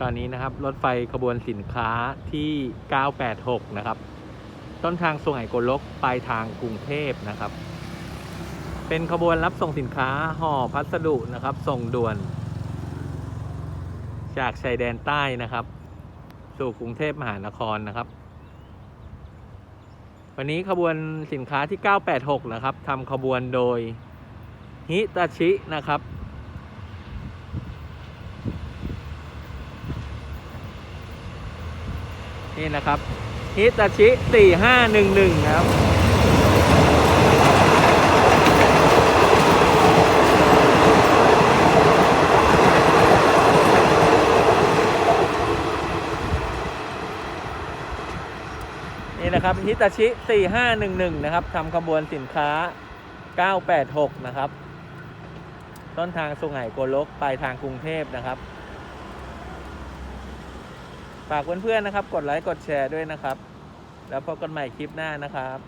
ตอนนี้นะครับ รถไฟขบวนสินค้าที่ 986 นะครับ ต้นทางสุไหงโกลกปลายทางกรุงเทพนะครับ เป็นขบวนรับส่งสินค้าห่อพัสดุนะครับ ส่งด่วน จากชายแดนใต้นะครับ สู่กรุงเทพมหานครนะครับ วันนี้ขบวนสินค้าที่ 986 นะครับทำขบวนโดยฮิตาชินะครับ นี่นะครับฮิตาชิ4511นะครับ นี่นะครับฮิตาชิ4511 นะครับทำขบวนสินค้า 986 นะครับ ต้นทางสุไหงโกลกปลายทางกรุงเทพนะครับ ฝากเพื่อนๆนะครับ กดไลค์กดแชร์ด้วยนะครับ แล้วพบกันใหม่คลิปหน้านะครับ